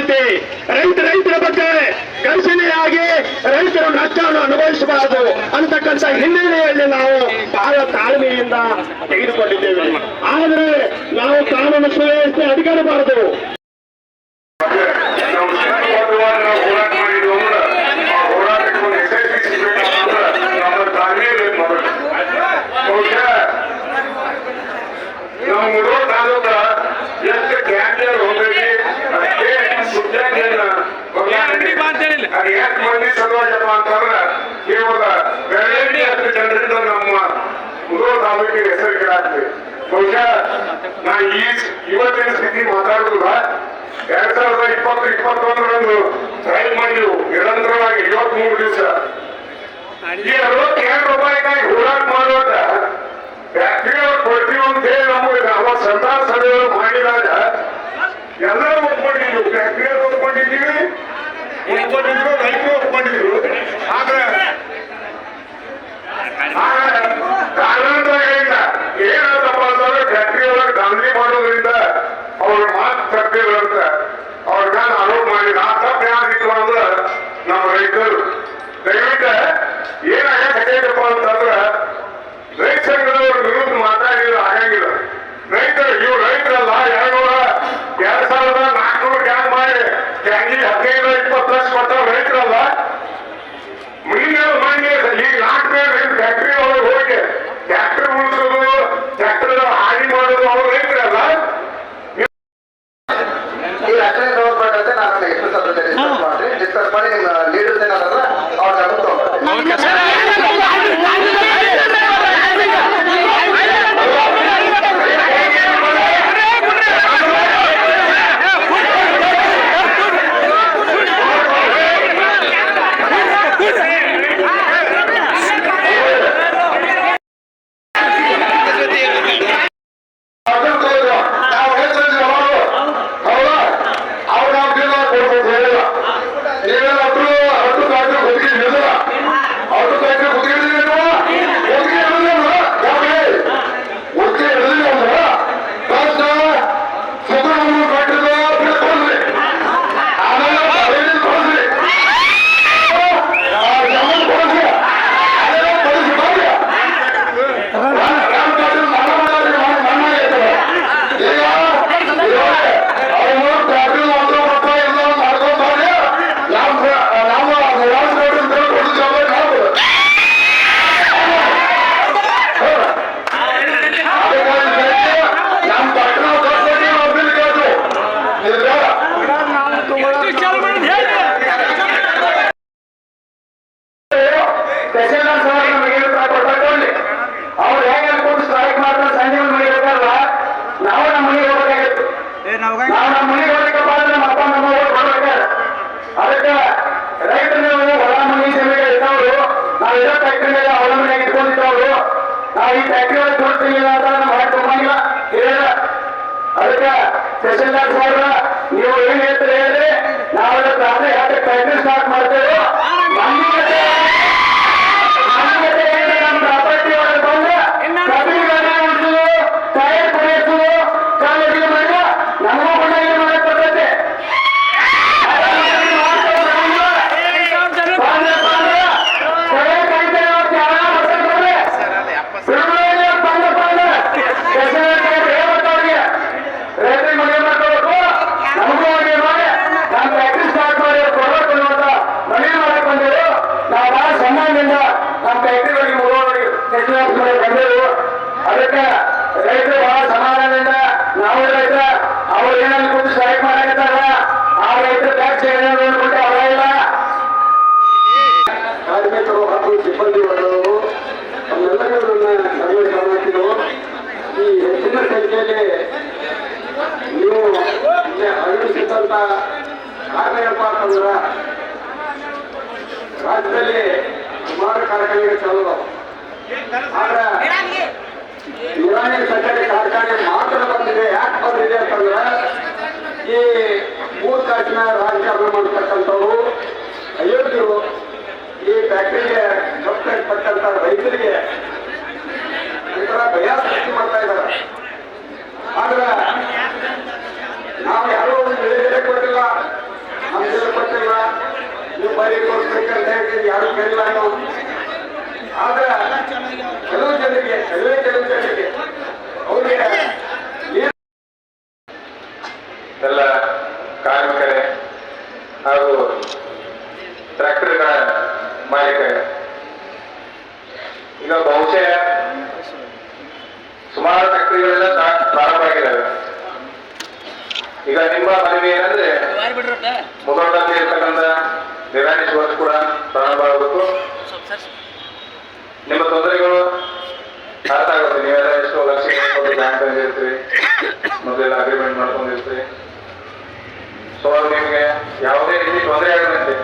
ಪರಿಸ್ಥಿತಿ ರೈತ ರೈತರ ಬಗ್ಗೆ ಘರ್ಷಣೆಯಾಗಿ ರೈತರು ನಷ್ಟವನ್ನು ಅನುಭವಿಸಬಾರದು ಅಂತಕ್ಕಂಥ ಹಿನ್ನೆಲೆಯಲ್ಲಿ ನಾವು ಬಹಳ ತಾಳ್ಮೆಯಿಂದ ತೆಗೆದುಕೊಂಡಿದ್ದೇವೆ. ಆದರೆ ನಾವು ಕಾನೂನು ಸುವ್ಯವಸ್ಥೆ ನಾವು ಅದು ಯಾಕೆ ಮಂದಿ ಸಲುವಾಗಪ್ಪ ಅಂತಂದ್ರೆ ಕೇವಲ ಬೆಳಗ್ಗೆ ಹತ್ತು ಜನರಿಂದ ನಮ್ಮ ಮುಡೋ ತಾಲೂಕಿಗೆ ಹೆಸರುಗಳಾಗ್ತದೆ ಬಹುಶಃ ನಾ ಈ ಇವತ್ತಿನ ಸ್ಥಿತಿ ಮಾತಾಡುದಿಲ್ಲ ಎರಡ್ ಸಾವಿರದ ಇಪ್ಪತ್ತು ಇಪ್ಪತ್ತೊಂದರಂದು ಸ್ಟ್ರೈಕ್ ಮಾಡಿದ್ರು ನಿರಂತರವಾಗಿ ಐವತ್ಮೂರು ದಿವಸ. ಈ ಅರವತ್ತೆರಡು ರೂಪಾಯಿಗಾಗಿ ಹೋರಾಟ ಕೊಡ್ತೀವಿ ಅಂತ ಹೇಳಿ ನಮಗೆ ಅವ ಸರ್ದಾರ ಸಭೆಗಳು ಮಾಡಿದಾಗ ಎಲ್ಲರೂ ಒಪ್ಕೊಂಡಿದ್ದೀವಿ ಒಪ್ಕೊಂಡಿದ್ರು ರೈತರು ಒಪ್ಕೊಂಡಿದ್ರು ಆದ್ರೆ ಕಾರಣಾಂತರಗಳಿಂದ ಏನಾದಪ್ಪ ಅಂತಂದ್ರೆ ಫ್ಯಾಕ್ಟ್ರಿ ಒಳಗೆ ದಾಂಧಲಿ ಮಾಡೋದ್ರಿಂದ ಅವ್ರ ಮಾತು ತಪ್ಪಿರಂತ ಅವ್ರ ಮೇಲೆ ಆರೋಪ ಮಾಡಿ ನಾ ತಪ್ಪು ಏನಾಗಿತ್ತು ಅಂದ್ರೆ ನಮ್ಮ ರೈತರು ದಯವಿಟ್ಟು ಏನಾಗತ್ತಪ್ಪ ಅಂತಂದ್ರೆ ರೈತ ಸಂಘದವ್ರ ವಿರುದ್ಧ ಮಾತಾಡಿದ್ರೆ ಆಗಂಗಿಲ್ಲ ರೈತರು ಇವ್ರು ರೈತರಲ್ಲ ಎರಡ್ನೂರ ಎರಡ್ ಸಾವಿರದ ನಾಲ್ಕುನೂರು ಗ್ಯಾಸ್ ಗ್ಯಾಂಗಿಗೆ ಹದಿನೈದು ಇಪ್ಪತ್ತು ಲಕ್ಷ ಕೊಟ್ಟವ್ರು ರೈತರಲ್ಲ? ಮುಂದಿನ ಮಾನ್ಯ ಈಗ ನಾಲ್ಕು ಫ್ಯಾಕ್ಟ್ರಿ ಹೋಗಿ ಟ್ರ್ಯಾಕ್ಟರ್ ಉಳಿಸೋದು ಟ್ರ್ಯಾಕ್ಟರ್ ಹಾನಿ ಮಾಡೋದು ಅವ್ರು ರೈತರಲ್ಲ? ಅದಕ್ಕೆ ಸಾಹೇಬ್ರ ನೀವು ಏನ್ ಹೇಳ್ತಾರೆ ಹೇಳಿದ್ರೆ ನಾವೆಲ್ಲ ಯಾಕೆ ಫ್ಯಾಕ್ಟ್ರಿ ಸ್ಟಾರ್ಟ್ ಮಾಡ್ತೇವೆ ಮಂದಿಗೆ ಮಾನ್ಯತೆ ಏನು ನಮ್ಮ ಪ್ರಾಪರ್ಟಿ ಒಳಗೆ ಬಂದು ಕಬ್ಬಿಣಗಳನ್ನ ಉಳಿಸೋದು ಟೈರ್ ಪಡೆಯೋದು ಕಾಲೇಜಿಗೆ ಮಾಡಿದ ನಮಗೂ ಕೂಡ ಏನು ಮಾಡಕ್ ಬರ್ತೈತೆ ರೈತರಿಗೆ ಮನೆ ಮಾಡ್ಕೋಬೇಕು ನಮಗೂ ಮನೆ ಮಾಡಿ ನಾನು ಫ್ಯಾಕ್ಟ್ರಿ ಸ್ಟಾರ್ಟ್ ಮಾಡಿ ಕೊಡಬೇಕು ಅನ್ನುವಂತ ಮನೆ ಮಾಡಕ್ ಬಂದೇವು ನಾವು ಬಹಳ ಸನ್ಮಾನದಿಂದ ನಮ್ಮ ಫ್ಯಾಕ್ಟ್ರಿ ಬಗ್ಗೆ ಮುಗೋರಿಗೆ ಮಾಡಿ ಬಂದೆವು. ಅದಕ್ಕೆ ರೈತರು ಬಹಳ ಸಮಾಧಾನದಿಂದ ನಾವು ರೈತ ಅವ್ರು ಏನಾದ್ರು ಕೂತು ಸ್ಟ್ರೈಕ್ ಮಾಡಕತ್ತಾರ? ಆ ರೈತರ ಕಾರ್ಖಾನೆಗಳು ಚಲೋ ಆದ್ರೆ ಯುರಾನಿಯಂ ಸಕ್ಕರೆ ಕಾರ್ಖಾನೆ ಮಾತ್ರ ಬಂದಿದೆ. ಯಾಕೆ ಬಂದಿದೆ ಅಂತಂದ್ರೆ ಈ ಮೂರು ಕಾಸಿನ ರಾಜಕಾರಣ ಮಾಡ್ತಕ್ಕಂಥವ್ರು ಅಯೋಗ್ಯರು ಈ ಫ್ಯಾಕ್ಟ್ರಿಗೆ ಕಂಪ್ಲೇಂಟ್ ಪಟ್ಟಂತ ರೈತರಿಗೆ ಒಂಥರ ಭಯ ಸೃಷ್ಟಿ ಮಾಡ್ತಾ ಇದ್ದಾರೆ. ಆದ್ರೆ ನಾವು ಯಾರೋ ಒಂದು ಬೆಲೆ ಕೊಟ್ಟಿಲ್ಲ. ನಮ್ಗೆ ಕೊಟ್ಟಿಲ್ಲ ನೀವು ಬರೀ ಕೊಡ್ಬೇಕಂತ ಹೇಳಿ ಯಾರು ಕೇಳಿಲ್ಲ ನಾವು. ಆದ್ರೆ ಕೆಲವು ಜನರಿಗೆ ಕೆಲವೇ ಕೆಲವು ಅವರಿಗೆ ಎಲ್ಲ ಹಾಗೂ ಟ್ರ್ಯಾಕ್ಟರ್ಗಳ ಮಾಲೀಕರೇ ಈಗ ಬಹುಶಃ ಸುಮಾರು ಪ್ರಾರಂಭ ಈಗ ನಿಮ್ಮ ಮನವಿ ಏನಂದ್ರೆ ಮುಗೋಡಲ್ಲಿ ಇರ್ತಕ್ಕಂಥ ನಿರಾಣಿ ಕೂಡ ಪ್ರಾರಂಭ ಆಗಬೇಕು. ನಿಮ್ಮ ತೊಂದರೆಗಳು ಅರ್ಥ ಆಗುತ್ತೆ ನೀವೆಲ್ಲ ಎಷ್ಟೋ ಲಕ್ಷ ಕೊಟ್ಟು ಬ್ಯಾಂಕ್ ಅಲ್ಲಿ ಇರ್ತೀರಿ. ಮೊದಲೆಲ್ಲ ಅಗ್ರಿಮೆಂಟ್ ಮಾಡ್ಕೊಂಡಿರ್ತೀರಿ. ಸೊ ನಿಮ್ಗೆ ಯಾವುದೇ ರೀತಿ ತೊಂದರೆ ಆಗದಂತೆ.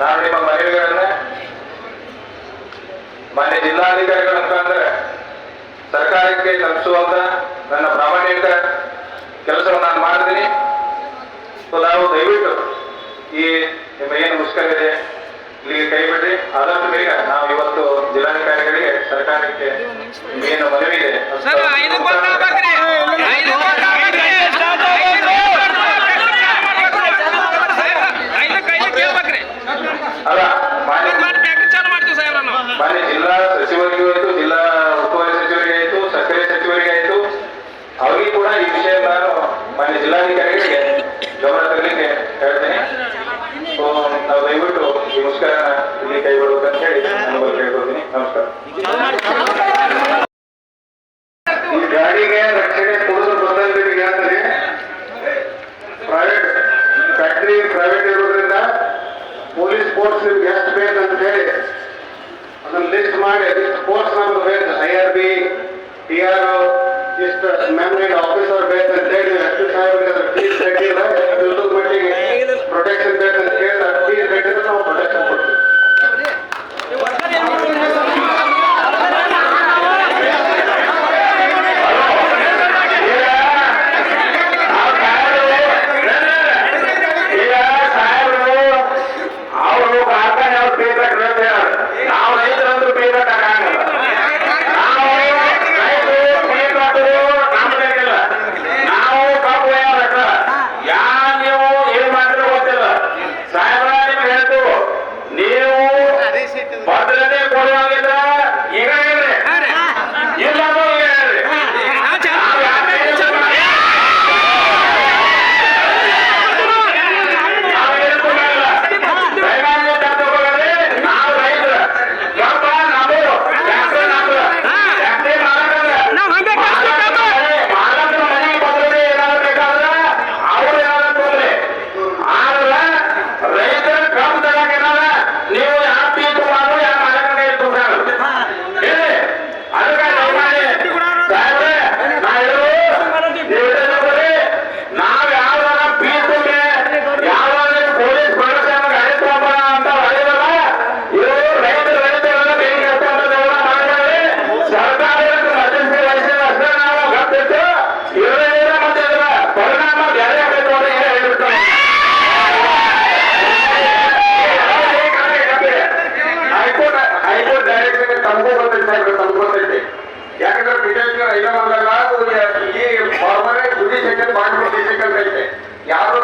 ನಾನು ನಿಮ್ಮ ಮನೆಗಳನ್ನ ಮಾನ್ಯ ಜಿಲ್ಲಾಧಿಕಾರಿಗಳ ಮುಖಾಂತರ ಸರ್ಕಾರಕ್ಕೆ ತಲುಪಿಸುವಂತ ನನ್ನ ಪ್ರಾಮಾಣಿಕ ಕೆಲಸವನ್ನು ನಾನು ಮಾಡ್ತೀನಿ. ಸೊ ನಾವು ದಯವಿಟ್ಟು ಈ ನಿಮ್ಮ ಏನು ಮುಷ್ಕರಿದೆ ಇಲ್ಲಿಗೆ ಕೈ ಬಿಡ್ರಿ ಆದಷ್ಟು ಬೇಗ ನಾವು ಇವತ್ತು ಜಿಲ್ಲಾಧಿಕಾರಿಗಳಿಗೆ ಸರ್ಕಾರಕ್ಕೆ ಏನು ಮನವಿ ಇದೆ ಅಲ್ಲ থাকিয়ে না ನಮಗೂ ಗೊತ್ತೈತೆ ನಮ್ಗೆ ಗೊತ್ತೈತೆ. ಯಾಕಂದ್ರೆ ಬಿಜೆಪಿ ಐದು ಮಂದಲ್ಲ ಈ ಫಾರ್ಮರೇ ಸುದ್ದಿ ಸೆಕೆಂಡ್ ಬಾಂಡ್ ಐತೆ ಯಾರು